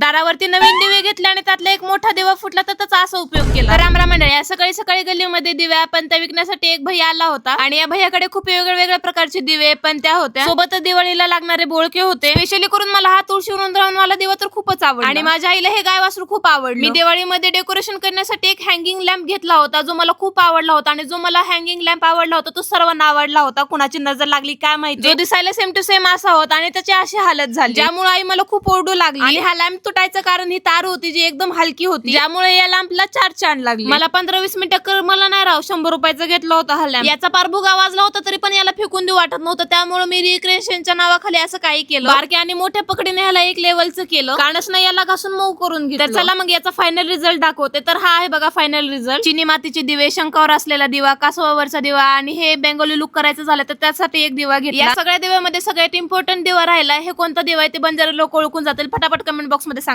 दारावरती नवीन दिवे घेतले आणि त्यातला एक मोठा दिवा फुटला तर त्याचा असा उपयोग केला. रामराम मंडळी या सकाळी सकाळी गल्लीमध्ये दिव्या पण त्या विकण्यासाठी एक भैया आला होता. आणि या भैयाकडे खूप वेगवेगळ्या वेगळ्या प्रकारचे दिवे पण त्या होत्या. सोबतच दिवाळीला लागणारे बोळके होते. स्पेशली करून मला हा तुळशी वृंदावन वाला दिवा तर खूपच आवडला. आणि माझ्या आईला हे गाय वासरू खूप आवडलं. मी दिवाळीमध्ये डेकोरेशन करण्यासाठी एक हँगिंग लॅम्प घेतला होता जो मला खूप आवडला होता. आणि जो मला हँगिंग लॅम्प आवडला होता तो सर्वांना आवडला होता. कुणाची नजर लागली काय माहिती? जो दिसायला सेम टू सेम असा होता आणि त्याची अशी हालत झाली. ज्यामुळे आई मला खूप ओरडू लागली. आणि हा लॅम्प तुटायचं कारण ही तार होती जी एकदम हलकी होती. ज्यामुळे या लॅम्पला चार चांद लागली. मला पंधरा वीस मिनिटं कर मला नाही राव शंभर रुपयाचा घेतला होता हा लॅम्प याचा पारभुगा वाजला होता तरी पण याला फेकून देऊ वाटत नव्हतं. त्यामुळे मी रिक्रिएशनच्या नावाखाली असं काही केलं. बारके आणि मोठ्या पकडीने ह्याला एक लेवलचं केलं. काणच नाही याला घासून मऊ करून घेतलं. चला मग याचा फायनल रिझल्ट दाखवते. तर हा आहे बघा फायनल रिझल्ट चिनी मातीचे दिवे शंकावर असलेला दिवा कासवावरचा दिवा आणि हे बेंगोली लुक करायचं झालं तर त्यासाठी एक दिवा घेतला. या सगळ्या दिव्यामध्ये सगळ्यात इम्पॉर्टंट दिवा राहिला. हे कोणता दिवा आहे ते बंजारा लोक ओळखून जातील. फटाफट कमेंट でさんが